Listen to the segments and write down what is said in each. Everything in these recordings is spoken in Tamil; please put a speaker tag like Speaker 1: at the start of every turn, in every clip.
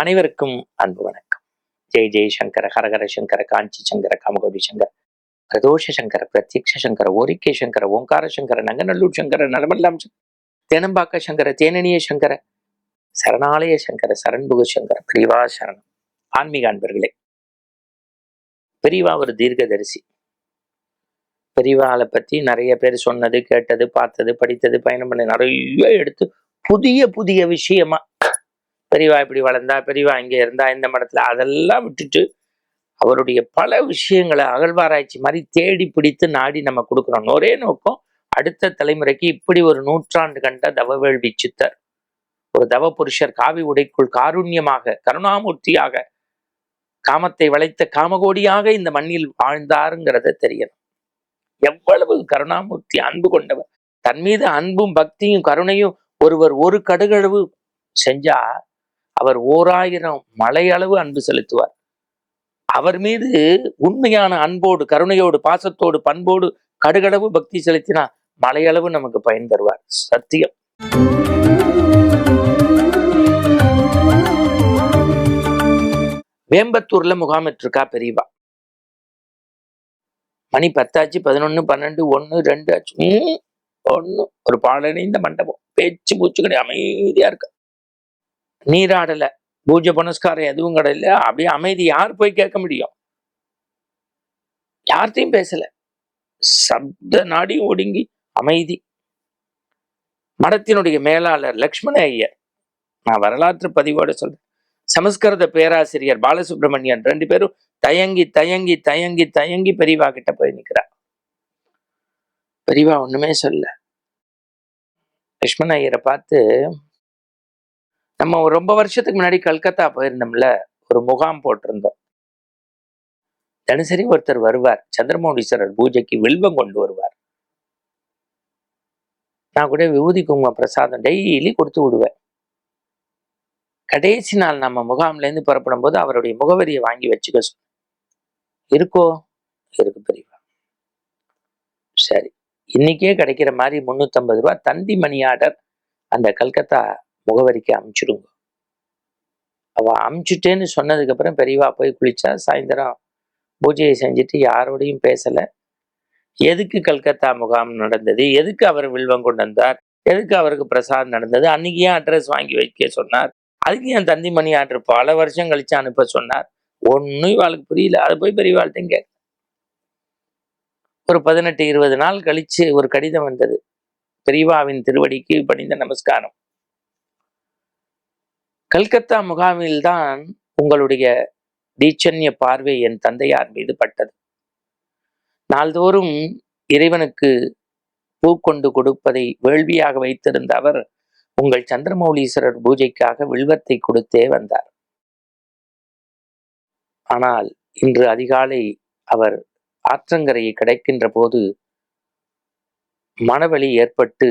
Speaker 1: அனைவருக்கும் அன்பு வணக்கம். ஜெய் ஜெய் சங்கர ஹரஹர சங்கர காஞ்சி சங்கர காமகோடி சங்கர் பிரதோஷ சங்கர பிரத்யக்ஷ சங்கர ஓரிக்கை சங்கர ஓங்கார சங்கர நங்கநல்லூர் சங்கர நலமெல்லாம் சங்கர, தேனம்பாக்க சங்கர தேனனிய சங்கர சரணாலய சங்கர சரண்புக சங்கர பிரிவா சரணம். ஆன்மீக அன்பர்களே பெரியவா ஒரு தீர்க்கதரிசி. பெரியவாளை பத்தி நிறைய பேர் சொன்னது கேட்டது பார்த்தது படித்தது பயணம் பண்ண நிறைய எடுத்து புதிய புதிய விஷயமா பெரியவா இப்படி வளர்ந்தா பெரியவா இங்க இருந்தா இந்த மடத்துல அதெல்லாம் விட்டுட்டு அவருடைய பல விஷயங்களை அகழ்வாராய்ச்சி மாதிரி தேடி பிடித்து நாடி நம்ம கொடுக்குறோம் ஒரே நோக்கம் அடுத்த தலைமுறைக்கு இப்படி ஒரு நூற்றாண்டு கண்ட தவவேள்வி சித்தர். ஒரு தவ புருஷர் காவி உடைக்குள் காருண்யமாக கருணாமூர்த்தியாக காமத்தை வளைத்த காமகோடியாக இந்த மண்ணில் வாழ்ந்தாருங்கிறத தெரியணும். எவ்வளவு கருணாமூர்த்தி அன்பு கொண்டவர். தன் மீது அன்பும் பக்தியும் கருணையும் ஒருவர் ஒரு கடுகளவு செஞ்சா அவர் ஓராயிரம் மலையளவு அன்பு செலுத்துவார். அவர் மீது உண்மையான அன்போடு கருணையோடு பாசத்தோடு பண்போடு கடுகளவு பக்தி செலுத்தினா மலையளவு நமக்கு பயன் தருவார். சத்தியம். வேம்பத்தூர்ல முகாமிட்டிருக்கா பெரியவா. மணி பத்தாச்சு பதினொன்னு பன்னெண்டு ஒன்னு ரெண்டு ஆச்சு. ம், ஒண்ணு ஒரு பாலடைந்த மண்டபம். பேச்சு பூச்சு கிடையாது அமைதியா இருக்கு? நீராடல பூஜை புனஸ்காரம் எதுவும் கிடையாது அப்படியே அமைதி யார் போய் கேட்க முடியும்? யார்த்தையும் பேசல. சப்த நாடி ஒடுங்கி அமைதி. மடத்தினுடைய மேலாளர் லக்ஷ்மண ஐயர். நான் வரலாற்று பதிவோட சொல்றேன். சமஸ்கிருத பேராசிரியர் பாலசுப்ரமணியன் ரெண்டு பேரும் தயங்கி தயங்கி தயங்கி தயங்கி பெரியவா கிட்ட போய் நிக்கிறா பெரியவா ஒண்ணுமே சொல்ல. லக்ஷ்மண ஐயரை பார்த்து நம்ம ஒரு ரொம்ப வருஷத்துக்கு முன்னாடி கல்கத்தா போயிருந்தோம்ல ஒரு முகாம் போட்டிருந்தோம். தினசரி ஒருத்தர் வருவார். சந்திரமௌலீஸ்வரர் பூஜைக்கு வில்வம் கொண்டு வருவார். நான் கூட விபூதி குங்கும பிரசாதம் டெய்லி கொடுத்து விடுவேன். கடைசி நாள் நம்ம முகாம்ல இருந்து புறப்படும் போது அவருடைய முகவரியை வாங்கி வச்சுக்க இருக்கோ? இருக்கு பெரியவா. சரி. இன்னைக்கே கிடைக்கிற மாதிரி முன்னூத்தம்பது ரூபாய் தந்தி மணி ஆர்டர் அந்த கல்கத்தா முகவரிக்கு அமுச்சிடுங்க. அவள் அமுச்சுட்டேன்னு சொன்னதுக்கு அப்புறம் பெரியவா போய் குளிச்சா சாயந்தரம் பூஜையை செஞ்சுட்டு யாரோடையும் பேசல. எதுக்கு கல்கத்தா முகாம் நடந்தது? எதுக்கு அவர் வில்வம் கொண்டு வந்தார்? எதுக்கு அவருக்கு பிரசாதம் நடந்தது? அன்னைக்கு ஏன் அட்ரஸ் வாங்கி வைக்க சொன்னார்? அதுக்கு என் தந்தி மணி ஆர்டர் பல வருஷம் கழிச்சு அனுப்ப சொன்னார்? ஒன்னும் இவாளுக்கு புரியல. அதை போய் பெரியவாழ்கிட்ட கேட்க ஒரு பதினெட்டு இருபது நாள் கழிச்சு ஒரு கடிதம் வந்தது. பெரியவாவின் திருவடிக்கு பணிந்த நமஸ்காரம். கல்கத்தா முகாமில்தான் உங்களுடைய தீட்சண்ய பார்வை என் தந்தையார் மீது பட்டது. நாள்தோறும் இறைவனுக்கு பூ கொண்டு கொடுப்பதை வேள்வியாக வைத்திருந்த அவர் உங்கள் சந்திரமௌலீஸ்வரர் பூஜைக்காக வில்வத்தை கொடுத்தே வந்தார். ஆனால் இன்று அதிகாலை அவர் ஆற்றங்கரையை கிடைக்கின்ற போது மனவலி ஏற்பட்டு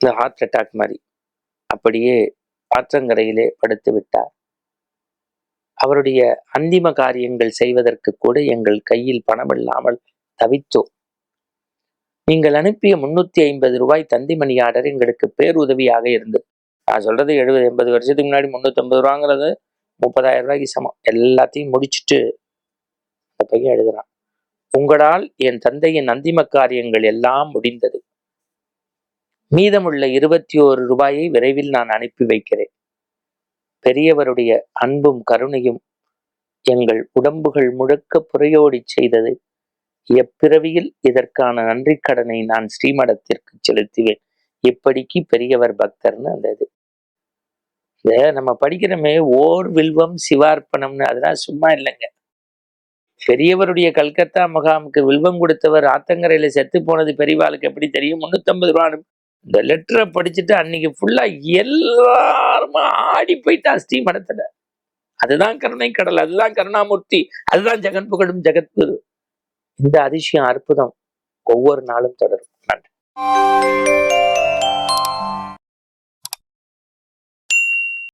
Speaker 1: இந்த ஹார்ட் அட்டாக் மாதிரி அப்படியே ஆற்றங்கரையிலே படுத்து விட்டார் அவருடைய அந்திம காரியங்கள் செய்வதற்கு கூட எங்கள் கையில் பணம் இல்லாமல் தவித்தோம் நீங்கள் அனுப்பிய முன்னூத்தி ஐம்பது ரூபாய் தந்திமணி ஆர்டர் எங்களுக்கு பேருதவியாக இருந்தது. நான் சொல்றது எழுபது எண்பது வருஷத்துக்கு முன்னாடி முன்னூத்தி ஐம்பது ரூபாங்கிறது முப்பதாயிரம் ரூபாய்க்கு சமம். எல்லாத்தையும் முடிச்சுட்டு அந்த பையன் எழுதுறான். உங்களால் என் தந்தையின் அந்திம காரியங்கள் எல்லாம் முடிந்தது. மீதமுள்ள இருபத்தி ஓரு ரூபாயை விரைவில் நான் அனுப்பி வைக்கிறேன். பெரியவருடைய அன்பும் கருணையும் எங்கள் உடம்புகள் முழுக்க புறையோடி செய்தது. எப்பிறவியில் இதற்கான நன்றி கடனை நான் ஸ்ரீமடத்திற்கு செலுத்துவேன். இப்படிக்கு பெரியவர் பக்தர்னு அந்த இது இந்த நம்ம படிக்கிறோமே ஓர் வில்வம் சிவார்ப்பணம்னு அதெல்லாம் சும்மா இல்லைங்க. பெரியவருடைய கல்கத்தா முகாமுக்கு வில்வம் கொடுத்தவர் ஆத்தங்கரையில செத்து போனது பெரியவாளுக்கு எப்படி தெரியும்? முன்னூத்தம்பது ரூபா இந்த லெட்டரை படிச்சுட்டு அன்னைக்கு ஃபுல்லா எல்லாருமா ஆடி போயிட்டா ஸ்ரீமடத்துல அதுதான் கருணை கடல் அதுதான் கருணாமூர்த்தி அதுதான் ஜெகன் புகழும் ஜெகத்குரு. இந்த அதிசயம் அற்புதம் ஒவ்வொரு நாளும் தொடரும். நன்றி.